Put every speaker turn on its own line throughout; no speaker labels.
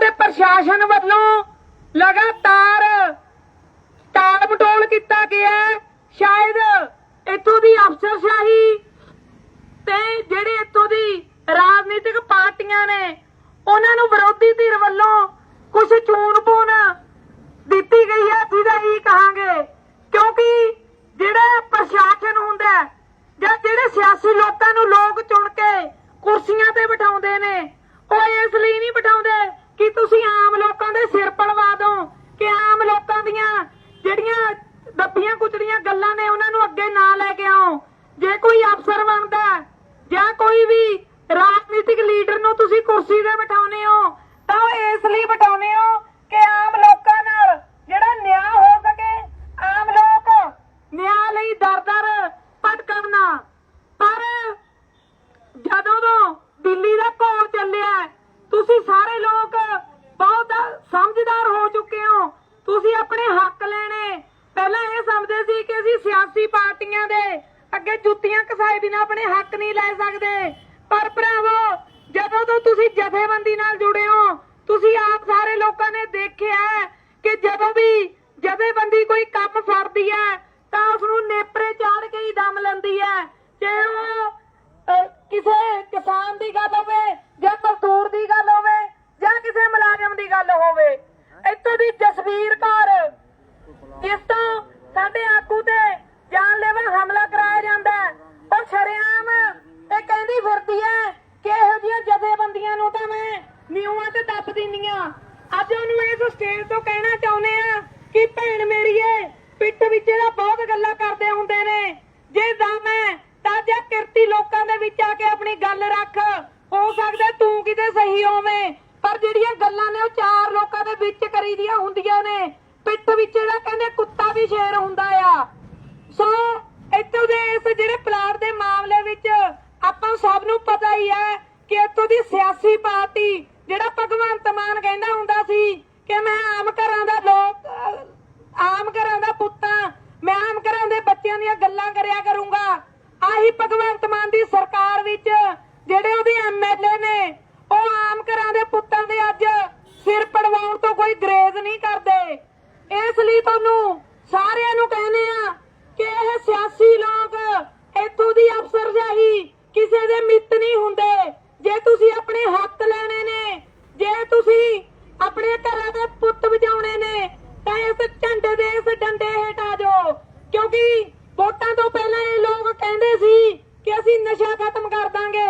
ਦੇ ਪ੍ਰਸ਼ਾਸਨ ਵੱਲੋਂ ਲਗਾਤਾਰ ਟਾਲ ਮਟੋਲ ਕੀਤਾ ਗਿਆ ਸ਼ਾਇਦ ਇੱਥੋਂ ਦੀ ਅਫਸਰਸ਼ਾਹੀ ਤੇ ਜਿਹੜੇ ਇੱਥੋਂ ਦੀ ਰਾਜਨੀਤਿਕ ਪਾਰਟੀਆਂ ਨੇ, ਉਹਨਾਂ ਨੂੰ ਵਿਰੋਧੀ ਧਿਰ ਵੱਲੋਂ ਕੁਝ ਚੂਨ ਪੂਨ ਦਿੱਤੀ ਗਈ ਹੈ। ਜਿਹਦਾ ਹੀ ਕਹਾਂਗੇ, ਕਿਉਂਕਿ ਜਿਹੜਾ ਪ੍ਰਸ਼ਾਸਨ ਹੁੰਦਾ ਜਾਂ ਜਿਹੜੇ ਸਿਆਸੀ ਲੋਕਾਂ ਨੂੰ ਲੋਕ ਚੁਣ ਕੇ ਕੁਰਸੀਆਂ ਤੇ ਬਿਠਾਉਂਦੇ ਨੇ, ਉਹ ਇਸ ਲਈ ਨਹੀਂ ਕੋਈ ਬਣਦਾ ਜਾਂ ਕੋਈ ਵੀ ਰਾਜਨੀਤਿਕ ਲੀਡਰ ਨੂੰ ਤੁਸੀਂ ਕੁਰਸੀ ਤੇ ਬਿਠਾਉਨੇ ਹੋ ਤਾਂ ਉਹ ਇਸ ਲਈ ਬਿਠਾਉਨੇ ਹੋ ਕਿ ਆਮ ਲੋਕਾਂ ਨਾਲ ਜਿਹੜਾ ਨਿਆਂ ਹੋ ਸਕੇ ਆਮ ਲੋਕ ਨਿਆਂ ਲਈ ਦਰ-ਦਰ ਭਟਕਣ ਨਾ। ਪਰ ਜਦੋਂ ਤੋਂ ਦਿੱਲੀ ਦਾ ਘੋਲ ਚੱਲਿਆ ਹੈ, ਤੁਸੀਂ ਸਾਰੇ ਲੋਕ ਬਹੁਤ ਸਮਝਦਾਰ ਹੋ ਚੁੱਕੇ ਹੋ। ਤੁਸੀਂ ਆਪਣੇ ਹੱਕ ਲੈਣੇ। ਪਹਿਲਾਂ ਇਹ ਸਮਝਦੇ ਸੀ ਕਿ ਅਸੀਂ ਸਿਆਸੀ ਪਾਰਟੀਆਂ ਦੇ ਅੱਗੇ ਜੁੱਤੀਆਂ ਕਸਾਏ ਬਿਨਾਂ ਆਪਣੇ ਹੱਕ ਨਹੀਂ ਲੈ ਸਕਦੇ। ਪਰ ਭਰਾਵੋ, ਜਦੋਂ ਤੋਂ ਤੁਸੀਂ ਜਥੇਬੰਦੀ ਨਾਲ ਜੁੜੇ ਹੋ, ਤੁਸੀਂ ਆਪ ਸਾਰੇ ਲੋਕਾਂ ਨੇ ਦੇਖਿਆ ਕਿ ਜਦੋਂ ਵੀ ਜਥੇਬੰਦੀ ਕੋਈ ਕੰਮ ਫੜਦੀ ਹੈ, ਤਾਂ ਉਸ ਨੂੰ ਨੇਪਰੇ ਚਾੜ ਕੇ ਹੀ ਦਮ ਲੈਂਦੀ ਹੈ। ਜੇ ਉਹ ਕਿਸੇ ਕਿਸਾਨ ਦੀ ਗੱਲ ਹੋਵੇ, ਜਾਂ ਮਜ਼ਦੂਰ ਦੀ ਗੱਲ ਹੋਵੇ, ਜਾਂ ਕਿਸੇ ਮੁਲਾਜ਼ਮ ਦੀ ਗੱਲ ਹੋਵੇ, ਇੱਥੋਂ ਦੀ ਜਸਵੀਰ ਕੌਰ ਜਿਸ ਤੋਂ ਸਾਡੇ ਆਗੂ ਤੇ ਹਮਲਾ ਕਰਾਇਆ ਜਾਂਦਾ ਹੈ। ਉਹ ਇਹ ਕਹਿੰਦੀ ਫਿਰਦੀ ਹੈ ਕਿ ਇਹੋ ਜਿਹੀਆਂ ਜਥੇਬੰਦੀਆਂ ਨੂੰ ਤਾਂ ਮੈਂ ਨਿਊਆਂ ਤੇ ਦੱਬ ਦਿੰਦੀਆਂ ਅੱਜ ਉਹਨੂੰ ਇਸ ਸਟੇਜ ਤੋਂ ਕਹਿਣਾ ਚਾਹੁੰਦੇ ਆ ਕਿ ਭੈਣ ਮੇਰੀਏ ਪਿੱਠ ਵਿੱਚ ਇਹਦਾ ਬਹੁਤ ਗੱਲਾਂ ਕਰਦੇ ਹੁੰਦੇ ਨੇ। ਜੇ ਦਮ ਹੈ, ਤਾਂ ਜਾ ਕਿਰਤੀ ਲੋਕਾਂ ਦੇ ਵਿੱਚ ਆ ਕੇ ਆਪਣੀ ਗੱਲ ਰੱਖ। ਹੋ ਸਕਦਾ ਤੂੰ ਕਿਤੇ ਸਹੀ ਹੋਵੇਂ, ਪਰ ਜਿਹੜੀਆਂ ਗੱਲਾਂ ਨੇ ਉਹ ਚਾਰ ਲੋਕਾਂ ਦੇ ਵਿੱਚ ਕਰੀ ਦੀਆਂ ਹੁੰਦੀਆਂ ਨੇ। ਪਿੱਠ ਵਿੱਚ ਇਹਦਾ ਕਹਿੰਦੇ ਕੁੱਤਾ ਵੀ ਸ਼ੇਰ ਹੁੰਦਾ ਆ। ਸੋ ਇੱਥੋਂ ਦੇ ਇਸ ਜਿਹੜੇ ਪਲਾਟ ਦੇ ਮਾਮਲੇ ਵਿੱਚ ਆਪਾਂ ਸਭ ਨੂੰ ਪਤਾ ਹੀ ਹੈ ਕਿ ਇੱਥੋਂ ਦੀ ਸਿਆਸੀ ਪਾਰਟੀ ਜਿਹੜਾ ਭਗਵੰਤ ਮਾਨ ਕਹਿੰਦਾ ਹੁੰਦਾ ਸੀ ਕਿ ਮੈਂ ਆਮ ਘਰਾਂ ਦਾ ਲੋਕ ਅਹ, ਆਮ ਘਰਾਂ ਦਾ ਪੁੱਤਾਂ ਮੈਂ ਆਮ ਘਰਾਂ ਦੇ ਬੱਚਿਆਂ ਦੀਆਂ ਗੱਲਾਂ ਕਰਿਆ ਕਰੂੰਗਾ ਆਹੀ ਭਗਵੰਤ ਮਾਨ ਦੀ ਸਰਕਾਰ ਵਿੱਚ ਜਿਹੜੇ ਉਹਦੇ ਐਮਐਲਏ ਨੇ ਉਹ ਆਮ ਘਰਾਂ ਦੇ ਪੁੱਤਾਂ ਦੇ ਅੱਜ ਸਿਰ ਪੜਵਾਉਣ ਤੋਂ ਕੋਈ ਗਰੇਜ਼ ਨਹੀਂ ਕਰਦੇ ਇਸ ਲਈ ਤੁਹਾਨੂੰ ਸਾਰਿਆਂ ਨੂੰ ਕਹਿੰਦੇ ਆ ਕਿ ਇਹ ਸਿਆਸੀ ਲੋਕ ਇੱਥੋਂ ਦੀ ਅਫਸਰਸ਼ਾਹੀ ਕਿਸੇ ਦੇ ਮਿੱਤ ਨਹੀਂ ਹੁੰਦੇ ਜੇ ਤੁਸੀਂ ਆਪਣੇ ਹੱਕ ਲੈਣੇ ਨੇ ਜੇ ਤੁਸੀਂ ਆਪਣੇ ਘਰਾਂ ਦੇ ਪੁੱਤ ਵਜਾਉਣੇ ਨੇ ਤਾਂ ਇਸ ਝੰਡੇ ਦੇ ਇਸ ਡੰਡੇ ਹੇਠ ਆ ਜਾਓ ਕਿਉਂਕਿ ਵੋਟਾਂ ਤੋਂ ਪਹਿਲਾਂ ਇਹ ਲੋਕ ਕਹਿੰਦੇ ਸੀ ਕਿ ਅਸੀਂ ਨਸ਼ਾ ਖਤਮ ਕਰ ਦਾਂਗੇ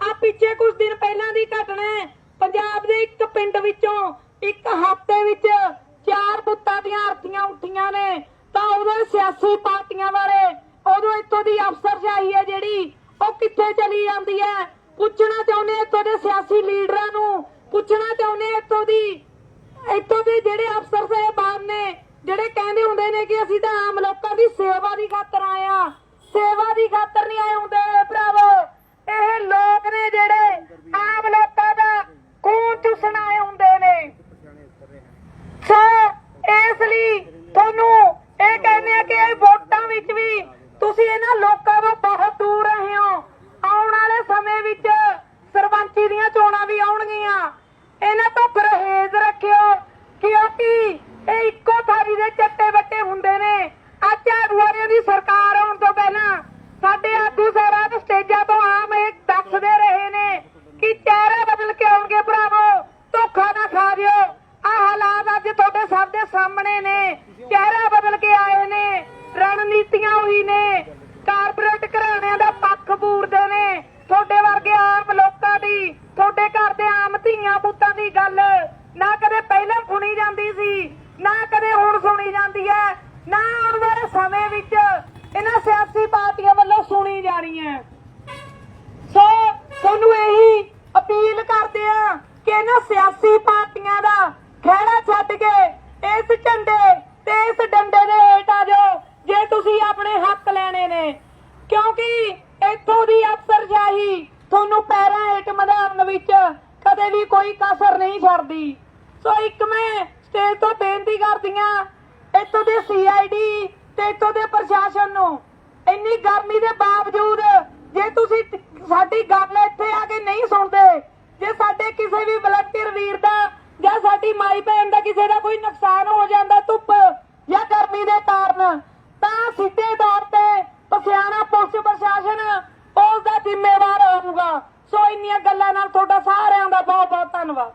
ਆ ਪਿੱਛੇ ਕੁਝ ਦਿਨ ਪਹਿਲਾਂ ਦੀ ਘਟਨਾ ਹੈ ਪੰਜਾਬ ਦੇ ਇੱਕ ਪਿੰਡ ਵਿੱਚੋਂ ਇੱਕ ਹਫ਼ਤੇ ਵਿੱਚ ਚਾਰ ਪੁੱਤਾਂ ਦੀਆਂ ਅਰਥੀਆਂ ਉੱਠੀਆਂ ਨੇ ਤਾਂ ਉਦੋਂ ਸਿਆਸੀ ਪਾਰਟੀਆਂ ਬਾਰੇ ਉਦੋਂ ਇੱਥੋਂ ਦੀ ਅਫਸਰਸ਼ਾਹੀ ਹੈ ਜਿਹੜੀ, ਉਹ ਕਿੱਥੇ ਚਲੀ ਜਾਂਦੀ ਹੈ? ਪੁੱਛਣਾ ਚਾਹੁੰਦੇ ਇੱਥੋਂ ਦੇ ਸਿਆਸੀ ਲੀਡਰਾਂ ਨੂੰ। ਪੁੱਛਣਾ ਚਾਹੁੰਦੇ ਹਾਂ ਇੱਥੋਂ ਦੀ, ਇੱਥੋਂ ਦੇ ਜਿਹੜੇ ਅਫਸਰ ਸਾਹਿਬਾਨ ਨੇ, ਜਿਹੜੇ ਕਹਿੰਦੇ ਹੁੰਦੇ ਨੇ ਕਿ ਅਸੀਂ ਤਾਂ ਆਮ ਲੋਕਾਂ ਦੀ ਸੇਵਾ ਦੀ ਖਾਤਰ ਆਏ ਸੇਵਾ ਦੀ ਖਾਤਰ ਨਹੀਂ ਆਏ ਹੁੰਦੇ ਭਰਾਵੋ। ਇਹ ਲੋਕ ਨੇ ਜਿਹੜੇ ਆਮ ਲੋਕਾਂ ਦਾ ਖੂਨ ਚੂਸਣ ਆਏ ਹੁੰਦੇ ਨੇ ਸੋ ਇਸ ਲਈ ਤੁਹਾਨੂੰ ਇਹ ਕਹਿੰਦੇ ਆ ਕਿ ਇਹ ਵੋਟਾਂ ਵਿੱਚ ਵੀ ਤੁਸੀਂ ਇਹਨਾਂ ਲੋਕਾਂ ਤੋਂ ਬਹੁਤ ਦੂਰ ਰਹੇ ਹੋ ਆਉਣ ਵਾਲੇ ਸਮੇਂ ਵਿੱਚ ਸਰਪੰਚੀ ਦੀਆਂ ਚੋਣਾਂ ਵੀ ਆਉਣਗੀਆਂ ਇਹਨਾਂ ਤੋਂ ਪਰਹੇਜ਼ ਰੱਖਿਓ ਕਿਉਂਕਿ ਇਹ ਇੱਕੋ ਥਾਰੀ ਦੇ ਚੱਟੇ ਬੱਟੇ ਹੁੰਦੇ ਨੇ ਅੱਜ ਝਾੜੂ ਵਾਲਿਆਂ ਦੀ ਸਰਕਾਰ ਆਉਣ ਤੋਂ ਪਹਿਲਾਂ ਸਾਡੇ ਆਗੂ ਸਾਹਿਬਾਨ ਸਟੇਜਾਂ ਤੋਂ ਆਮ ਇਹ ਦੱਸਦੇ ਰਹੇ ਨੇ ਕਿ ਚਿਹਰਾ ਬਦਲ ਕੇ ਆਉਣਗੇ ਭਰਾਵੋ ਧੋਖਾ ਨਾ ਖਾ ਦਿਓ ਆ ਹਾਲਾਤ ਅੱਜ ਤੁਹਾਡੇ ਸਭ ਦੇ ਸਾਹਮਣੇ ਨੇ। ਚਿਹਰਾ ਬਦਲ ਕੇ ਆਏ ਨੇ, ਰਣਨੀਤੀਆਂ ਉਹੀ ਨੇ। ਕਾਰਪੋਰੇਟ ਘਰਾਣਿਆਂ ਦਾ ਪੱਖ ਪੂਰਦੇ ਨੇ। ਤੁਹਾਡੇ ਵਰਗੇ ਆਮ ਲੋਕਾਂ ਦੀ, ਤੁਹਾਡੇ ਘਰ ਦੇ ਆਮ ਧੀਆਂ ਪੁੱਤਾਂ ਦੀ ਗੱਲ ਨਾ ਕਦੇ ਪਹਿਲਾਂ ਸੁਣੀ ਜਾਂਦੀ ਸੀ, ਨਾ ਕਦੇ ਹੁਣ ਸੁਣੀ ਜਾਂਦੀ ਹੈ। ਨਾ ਆਉਣ ਵਾਲੇ ਸਮੇਂ ਵਿੱਚ ਇਹਨਾਂ ਸਿਆਸੀ ਪਾਰਟੀਆਂ ਵੱਲੋਂ ਸੁਣੀ ਜਾਣੀ ਹੈ। ਸੋ, ਤੁਹਾਨੂੰ ਇਹੀ ਅਪੀਲ ਕਰਦੇ ਆ ਕਿ ਇਹਨਾਂ ਸਿਆਸੀ ਪਾਰਟੀਆਂ ਦਾ ਖਹਿੜਾ ਛੱਡ ਕੇ ਇਸ ਝੰਡੇ ਤੇ ਇਸ ਡੰਡੇ ਦੇ ਹੇਠ ਆ ਜਾਓ, ਜੇ ਤੁਸੀਂ ਆਪਣੇ ਹੱਕ ਲੈਣੇ ਨੇ। ਕਿਉਂਕਿ ਇੱਥੋਂ ਦੀ ਅਫਸਰਸ਼ਾਹੀ ਤੁਹਾਨੂੰ ਪੈਰਾਂ ਹੇਠ ਮਧਾਰਨ ਵਿੱਚ ਕਦੇ ਵੀ ਕੋਈ ਕਸਰ ਨਹੀਂ ਛੱਡਦੀ। ਸੋ ਇੱਕ ਮੈਂ ਸਟੇਜ ਤੋਂ ਬੇਨਤੀ ਕਰਦੀ ਇੱਥੋਂ ਦੇ ਸੀਆਈਡੀ ਤੇ ਇੱਥੋਂ ਦੇ ਪ੍ਰਸ਼ਾਸਨ ਨੂੰ, ਇੰਨੀ ਗਰਮੀ ਦੇ ਬਾਵਜੂਦ ਜੇ ਤੁਸੀਂ ਸਾਡੀ ਗੱਲ ਇੱਥੇ ਆ ਕੇ ਨਹੀਂ ਸੁਣਦੇ, ਜੇ ਸਾਡੇ ਕਿਸੇ ਵੀ ਵਲੰਟੀਅਰ ਵੀਰ ਦਾ ਜਾਂ ਸਾਡੀ ਮਾਈ ਭੈਣ ਦਾ ਕਿਸੇ ਦਾ ਕੋਈ ਨੁਕਸਾਨ ਹੋ ਜਾਂਦਾ ਧੁੱਪ ਜਾਂ ਗਰਮੀ ਦੇ ਕਾਰਨ, ਤਾਂ ਸਿੱਧੇ ਤੌਰ ਤੇ ਪਸਿਆਣਾ ਪੁਲਿਸ ਪ੍ਰਸ਼ਾਸਨ ਉਸ ਦਾ ਜ਼ਿੰਮੇਵਾਰ ਹੋਊਗਾ। ਸੋ ਇੰਨੀਆਂ ਗੱਲਾਂ ਨਾਲ ਤੁਹਾਡਾ ਸਾਰਿਆਂ ਦਾ ਬਹੁਤ ਬਹੁਤ ਧੰਨਵਾਦ।